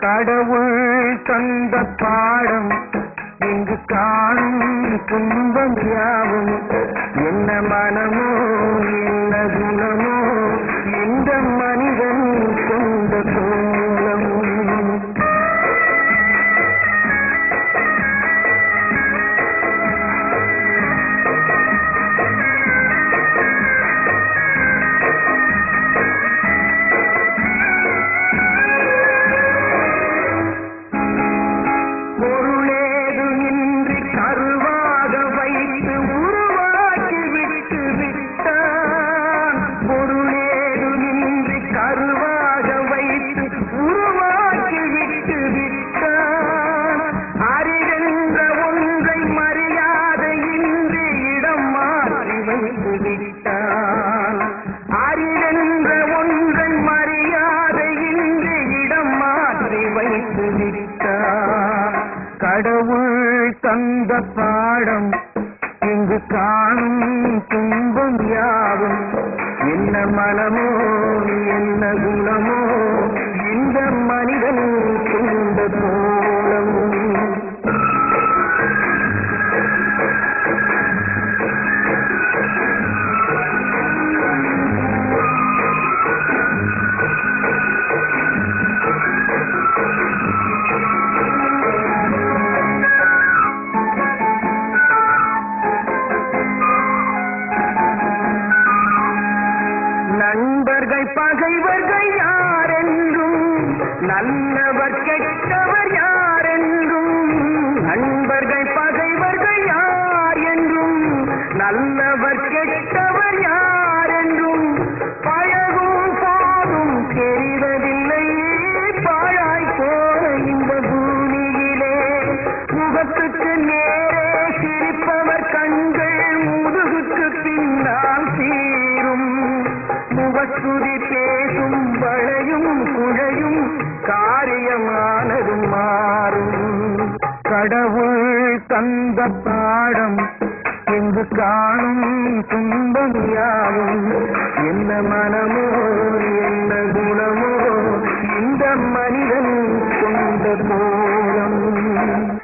கடவுள் தந்த பாடம் இங்கு காணும் துன்பம் யாவும். என்ன மனமோ மாற்றி விட்டான் அறிவென்ற ஒன்றை மரியாதையின்றி இடம் மாற்றி வைத்து விட்டான் கடவுள் தந்த பாடம் இங்கு காணும் துன்பம் யாவும் என்ன மனமோ நண்பர்கள் பகைவர்கள் யாரென்றும் நல்லவர் கெட்டவர் யாரென்றும் நண்பர்கள் பகைவர்கள் யார் என்றும் நல்லவர் கெட்ட முகத்துதி பேசும் வளையும் குழையும் காரியமானதும் மாறும். கடவுள் தந்த பாடம் எங்கு காணும் துன்பம் யாவும்? என்ன மனமோ என்ன குணமோ? இந்த மனிதன் கொண்ட கோலம்